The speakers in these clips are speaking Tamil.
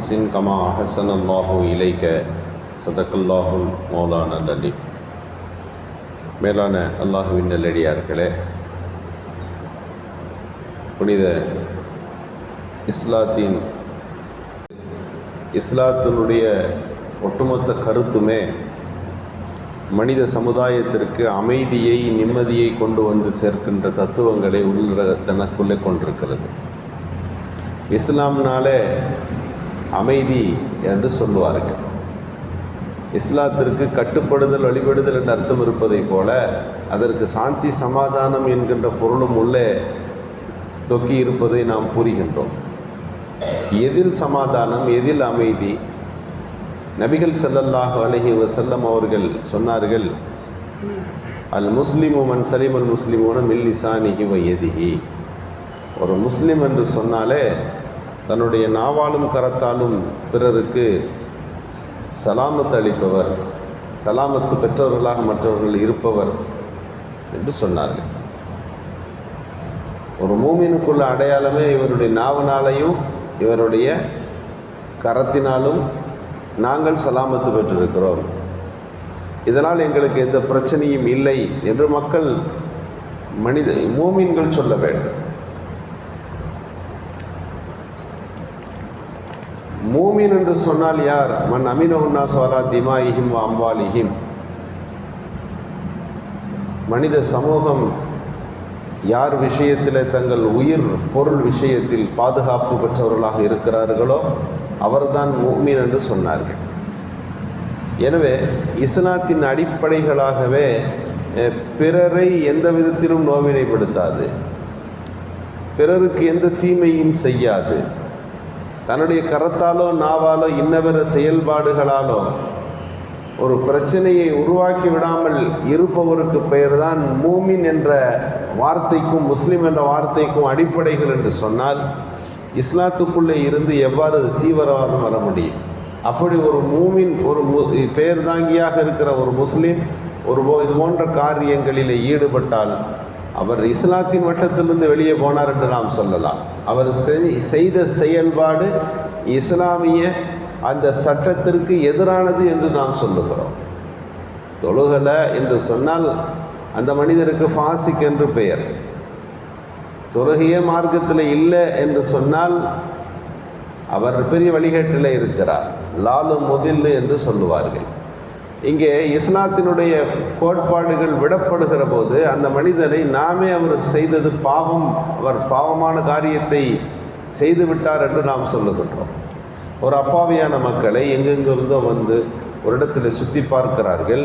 அஹசின் கமா அஹசன் அல்லாஹு இலைக்க சதக்கல்லாஹுல் மௌலான லலி. மேலான அல்லாஹுவின் நல்லடியார்களே புனித இஸ்லாத்தின் இஸ்லாத்தினுடைய ஒட்டுமொத்த கருத்துமே மனித சமுதாயத்திற்கு அமைதியை நிம்மதியை கொண்டு வந்து சேர்க்கின்ற தத்துவங்களை உள்ள தனக்குள்ளே கொண்டிருக்கிறது. இஸ்லாம்னாலே அமைதி என்று சொல்லுவார்கள் இஸ்லாத்திற்கு கட்டுப்படுதல் வழிபடுதல் என்ற அர்த்தம் இருப்பதைப் போல அதற்கு சாந்தி சமாதானம் என்கின்ற பொருளும் உள்ளே தொக்கி இருப்பதை நாம் புரிகின்றோம். எதில் சமாதானம் எதில் அமைதி? நபிகள் ஸல்லல்லாஹு அலஹி வசல்லம் அவர்கள் சொன்னார்கள் அல் முஸ்லிமு மன் சலிம் அல் முஸ்லிமூன மில் வயதிகி ஒரு முஸ்லீம் என்று சொன்னாலே தன்னுடைய நாவாலும் கரத்தாலும் பிறருக்கு சலாமத்து அளிப்பவர் சலாமத்து பெற்றவர்களாக மற்றவர்கள் இருப்பவர் என்று சொன்னார்கள். ஒரு மூமினுக்குள்ள அடையாளமே இவருடைய நாவினாலையும் இவருடைய கரத்தினாலும் நாங்கள் சலாமத்து பெற்றிருக்கிறோம். இதனால் எங்களுக்கு எந்த பிரச்சனையும் இல்லை என்று மக்கள் மனித மூமின்கள் சொல்ல வேண்டும். மூமின் என்று சொன்னால் யார்? மன் உண்ணா சோலா திமாயிஹிம் அம்பாலிஹிம் மனித சமூகம் யார் விஷயத்தில் தங்கள் உயிர் பொருள் விஷயத்தில் பாதுகாப்பு பெற்றவர்களாக இருக்கிறார்களோ அவர்தான் மூமின் என்று சொன்னார்கள். எனவே இஸ்லாத்தின் அடிப்படைகளாகவே பிறரை எந்த விதத்திலும் நோவினைப்படுத்தாது. பிறருக்கு எந்த தீமையும் செய்யாது. தன்னுடைய கரத்தாலோ நாவாலோ இன்னவர செயல்பாடுகளாலோ ஒரு பிரச்சனையை உருவாக்கி விடாமல் இருப்பவருக்கு பெயர் தான் மூமின் என்ற வார்த்தைக்கும் முஸ்லீம் என்ற வார்த்தைக்கும் அடிப்படைகள் என்று சொன்னால் இஸ்லாத்துக்குள்ளே இருந்து எவ்வாறு தீவிரவாதம் வர முடியும்? அப்படி ஒரு மூமின் ஒரு மு பெயர் தாங்கியாக இருக்கிற ஒரு முஸ்லீம் ஒரு இது போன்ற காரியங்களில் ஈடுபட்டால் அவர் இஸ்லாத்தின் வட்டத்திலிருந்து வெளியே போனார் என்று நாம் சொல்லலாம். அவர் செய்த செயல்பாடு இஸ்லாமிய அந்த சட்டத்திற்கு எதிரானது என்று நாம் சொல்லுகிறோம். தொழுகலை என்று சொன்னால் அந்த மனிதருக்கு ஃபாசிக் என்று பெயர். தொழுகைய மார்க்கத்தில் இல்லை என்று சொன்னால் அவர் பெரிய வழிகேட்டில் இருக்கிறார். லாலு முதில்லு என்று சொல்லுவார்கள். இங்கே இஸ்லாத்தினுடைய கோட்பாடுகள் விடப்படுகிற போது அந்த மனிதனை நாமே அவர் செய்தது பாவம் அவர் பாவமான காரியத்தை செய்து விட்டார் என்று நாம் சொல்லுகின்றோம். ஒரு அப்பாவியான மக்களை எங்கெங்கிருந்தோ வந்து ஒரு இடத்துல சுற்றி பார்க்கிறார்கள்.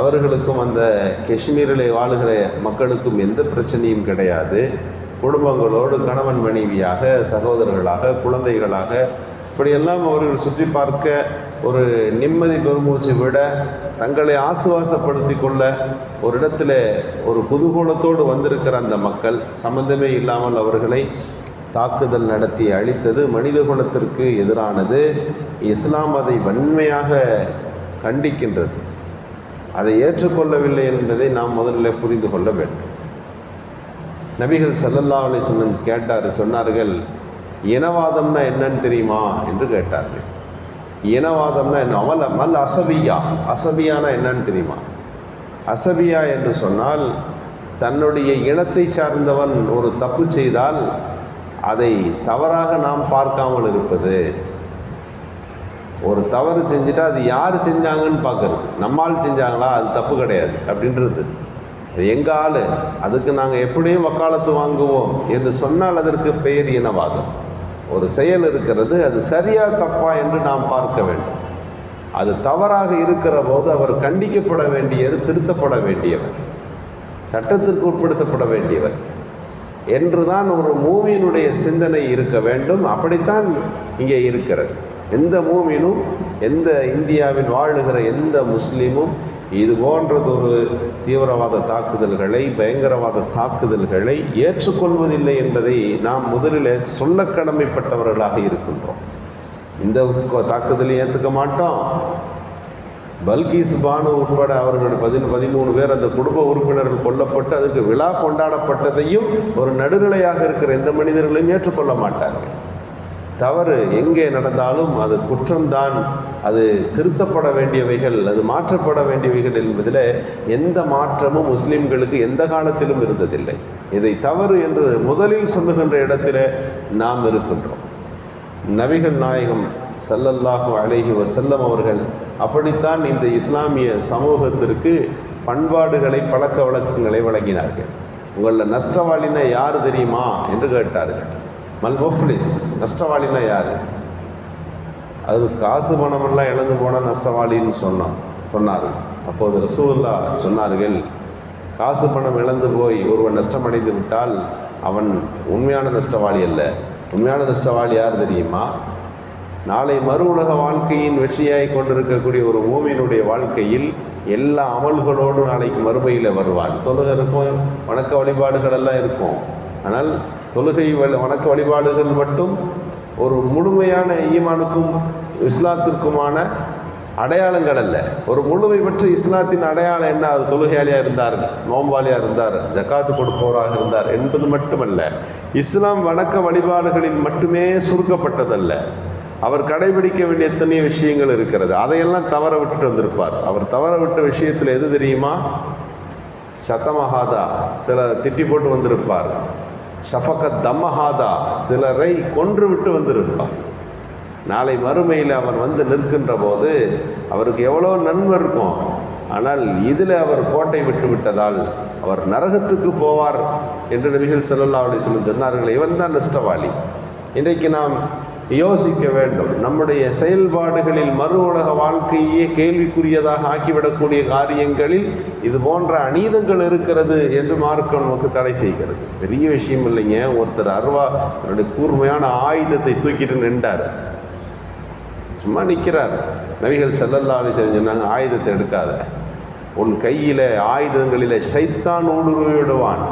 அவர்களுக்கும் அந்த காஷ்மீரில் வாழுகிற மக்களுக்கும் எந்த பிரச்சனையும் கிடையாது. குடும்பங்களோடு கணவன் மனைவியாக சகோதரர்களாக குழந்தைகளாக இப்படியெல்லாம் அவர்கள் சுற்றி பார்க்க ஒரு நிம்மதி பெருமூச்சு விட தங்களை ஆசுவாசப்படுத்தி கொள்ள ஒரு இடத்துல ஒரு குதூகூலத்தோடு வந்திருக்கிற அந்த மக்கள் சம்பந்தமே இல்லாமல் அவர்களை தாக்குதல் நடத்தி அழித்தது மனித குலத்திற்கு எதிரானது. இஸ்லாம் அதை வன்மையாக கண்டிக்கின்றது. அதை ஏற்றுக்கொள்ளவில்லை என்பதை நாம் முதல்ல புரிந்து கொள்ள வேண்டும். நபிகள் சல்லல்லா அலைஹி கேட்டார் சொன்னார்கள் இனவாதம்னா என்னன்னு தெரியுமா என்று கேட்டார்கள். இனவாதம்னா என்ன? அமல் மல் அசபியா. அசபியானா என்னன்னு தெரியுமா? அசபியா என்று சொன்னால் தன்னுடைய இனத்தை சார்ந்தவன் ஒரு தப்பு செய்தால் அதை தவறாக நாம் பார்க்காமல் இருப்பது. ஒரு தவறு செஞ்சுட்டா அது யார் செஞ்சாங்கன்னு பார்க்கறது. நம்மால் செஞ்சாங்களா? அது தப்பு கிடையாது அப்படின்றது. அது எங்கள் ஆள்? அதுக்கு நாங்கள் எப்படியும் வக்காலத்து வாங்குவோம் என்று சொன்னால் அதற்கு பெயர் இனவாதம். ஒரு செயல் இருக்கிறது அது சரியா தப்பா என்று நாம் பார்க்க வேண்டும். அது தவறாக இருக்கிற போது அவர் கண்டிக்கப்பட வேண்டியது திருத்தப்பட வேண்டியவர். சட்டத்திற்கு உட்படுத்தப்பட வேண்டியவர். என்றுதான் ஒரு மூவியினுடைய சிந்தனை இருக்க வேண்டும். அப்படித்தான் இங்கே இருக்கிறது. எந்த மூமினும் எந்த இந்தியாவில் வாழுகிற எந்த முஸ்லீமும் இது போன்றதொரு தீவிரவாத தாக்குதல்களை பயங்கரவாத தாக்குதல்களை ஏற்றுக்கொள்வதில்லை என்பதை நாம் முதலில் சொல்ல கடமைப்பட்டவர்களாக இருக்கின்றோம். இந்த தாக்குதலை ஏற்றுக்க மாட்டோம். பல்கீஸ் பானு உட்பட அவர்கள் பதின பதிமூணு பேர் அந்த குடும்ப உறுப்பினர்கள் கொல்லப்பட்டு அதுக்கு விழா கொண்டாடப்பட்டதையும் ஒரு நடுநிலையாக இருக்கிற எந்த மனிதர்களையும் ஏற்றுக்கொள்ள மாட்டார்கள். தவறு எங்கே நடந்தாலும் அது குற்றம்தான். அது திருத்தப்பட வேண்டியவைகள் அது மாற்றப்பட வேண்டியவைகள் என்பதில் எந்த மாற்றமும் முஸ்லிம்களுக்கு எந்த காலத்திலும் இருந்ததில்லை. இதை தவறு என்று முதலில் சொல்லுகின்ற இடத்தில் நாம் இருக்கின்றோம். நபிகள் நாயகம் சல்லல்லாஹு அலைஹி வசல்லம் அவர்கள் அப்படித்தான் இந்த இஸ்லாமிய சமூகத்திற்கு பண்பாடுகளை பழக்க வழக்கங்களை வழங்கினார்கள். உங்களில் நஷ்டவாளினா யார் தெரியுமா? என்று கேட்டார்கள். மல் முஃப்லிஸ் நஷ்டவாளினா யார்? அது காசு பணமெல்லாம் இழந்து போனால் நஷ்டவாளின்னு சொன்னோம் சொன்னார். அப்போது ரசூல்லா சொன்னார்கள் காசு பணம் இழந்து போய் ஒருவன் நஷ்டமடைந்து விட்டால் அவன் உண்மையான நஷ்டவாளி அல்ல. உண்மையான நஷ்டவாளி யார் தெரியுமா? நாளை மறு உலக வாழ்க்கையின் வெற்றியாய் கொண்டிருக்கக்கூடிய ஒரு மூமியினுடைய வாழ்க்கையில் எல்லா அமல்களோடும் நாளைக்கு மறுமையில் வருவான். தொழுக இருக்கும் வணக்க வழிபாடுகள் எல்லாம் இருக்கும். ஆனால் தொழுகை வணக்க வழிபாடுகள் மட்டும் ஒரு முழுமையான ஈமானுக்கும் இஸ்லாத்திற்குமான அடையாளங்கள் அல்ல. ஒரு முழுமை பற்றி இஸ்லாத்தின் அடையாளம் என்ன? அவர் தொழுகையாளியாக இருந்தார் நோம்பாளியாக இருந்தார் ஜக்காத்து கொடுப்பவராக இருந்தார் என்பது மட்டுமல்ல. இஸ்லாம் வணக்க வழிபாடுகளில் மட்டுமே சுருக்கப்பட்டதல்ல. அவர் கடைபிடிக்க வேண்டிய எத்தனையோ விஷயங்கள் இருக்கிறது. அதையெல்லாம் தவற விட்டுட்டு வந்திருப்பார். அவர் தவற விட்ட விஷயத்தில் எது தெரியுமா? சத்தமஹாதா சில திட்டி போட்டு வந்திருப்பார். ஷஃபக தம்மஹாதா சிலரை கொன்று விட்டு வந்திருப்பார். நாளை மறுமையில் அவன் வந்து நிற்கின்ற போது அவருக்கு எவ்வளோ நன்மை இருக்கும். ஆனால் இதில் அவர் கோட்டை விட்டு விட்டதால் அவர் நரகத்துக்கு போவார் என்று நபிகள் செல்லல்லா அலைஹி வஸல்லம் சொன்னார்கள். இவன் தான் நஷ்டவாளி. இன்றைக்கு நாம் யோசிக்க வேண்டும். நம்முடைய செயல்பாடுகளில் மறு உலக வாழ்க்கையே கேள்விக்குரியதாக ஆக்கிவிடக்கூடிய காரியங்களில் இது போன்ற அநீதங்கள் இருக்கிறது என்று மார்க்கம் நமக்கு தடை செய்கிறது. பெரிய விஷயம் இல்லைங்க. ஒருத்தர் அருவா தன்னுடைய கூர்மையான ஆயுதத்தை தூக்கிட்டு நின்றார். சும்மா நிற்கிறார் நபிகள் செல்லல்லாலே அலைஹி சொன்னாங்க ஆயுதத்தை எடுக்காத. உன் கையில் ஆயுதங்களில் சைத்தான் ஊடுருவிடுவான்.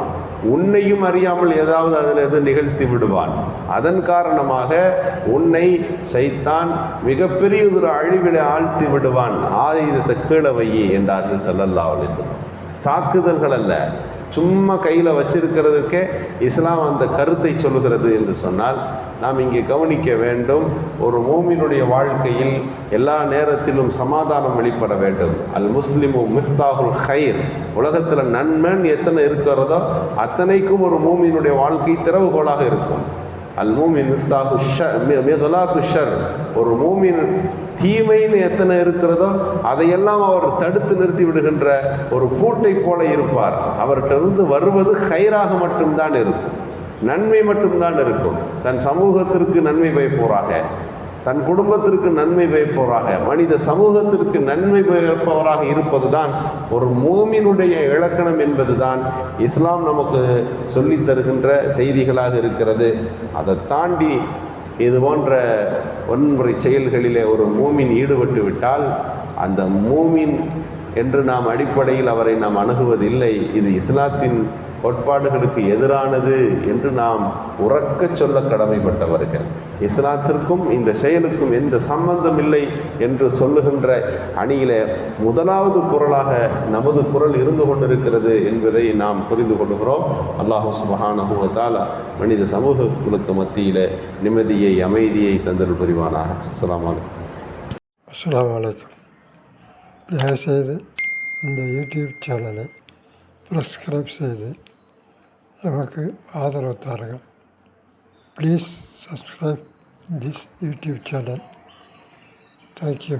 உன்னையும் அறியாமல் ஏதாவது அதிலிருந்து நிகழ்த்தி விடுவான். அதன் காரணமாக உன்னை சைத்தான் மிகப்பெரிய ஒரு அழிவிட ஆழ்த்தி விடுவான். ஆயுதத்தை கீழவையே என்றார்கள் சல்லல்லா அலைஹி தாக்குதல்கள் அல்ல. சும்மா கையில் வச்சிருக்கிறதுக்கே இஸ்லாம் அந்த கருத்தை சொல்லுகிறது என்று சொன்னால் நாம் இங்கே கவனிக்க வேண்டும் ஒரு மூமினுடைய வாழ்க்கையில் எல்லா நேரத்திலும் சமாதானம் வெளிப்பட வேண்டும். அல் முஸ்லிமு மிஃப்தாகுல் ஹைர் உலகத்தில் நன்மன் எத்தனை இருக்கிறதோ அத்தனைக்கும் ஒரு மூமியினுடைய வாழ்க்கை திறவுகோலாக இருக்கும். அல் மூமின் மிஃப்தாகு ஷர் ஷர். ஒரு மூமின் தீமைன்னு எத்தனை இருக்கிறதோ அதையெல்லாம் அவர் தடுத்து நிறுத்தி விடுகின்ற ஒரு பூட்டை போல இருப்பார். அவர்கிட்டருந்து வருவது ஹைராக மட்டும்தான் இருக்கும். நன்மை மட்டும்தான் இருக்கும். தன் சமூகத்திற்கு நன்மை பயப்போராக தன் குடும்பத்திற்கு நன்மை பயப்பவராக மனித சமூகத்திற்கு நன்மை பயப்பவராக இருப்பது தான் ஒரு மூமினுடைய இலக்கணம் என்பதுதான் இஸ்லாம் நமக்கு சொல்லித் தருகின்ற செய்திகளாக இருக்கிறது. அதை தாண்டி இது போன்ற வன்முறை செயல்களிலே ஒரு மூமின் ஈடுபட்டு விட்டால் அந்த மூமின் என்று நாம் அடிப்படையில் அவரை நாம் அணுகுவதில்லை. இது இஸ்லாத்தின் கோட்பாடுகளுக்கு எதிரானது என்று நாம் உறக்கச் சொல்ல கடமைப்பட்டவர்கள். இஸ்லாத்திற்கும் இந்த செயலுக்கும் எந்த சம்பந்தம் இல்லை என்று சொல்லுகின்ற அணியிலே முதலாவது குரலாக நமது குரல் இருந்து கொண்டிருக்கிறது என்பதை நாம் புரிந்து கொள்கிறோம். அல்லாஹு சுபஹானஹு மனித சமூகங்களுக்கு மத்தியில் நிம்மதியை அமைதியை தந்தல் புரிவானாக. அஸ்லாம் அலைக்கும். அஸ்ஸலாமு தயவுசெய்து இந்த யூடியூப் சேனலை ப்ரஸ்கிரைப் செய்து नमक आदर तार plus subscribe this YouTube channel thank you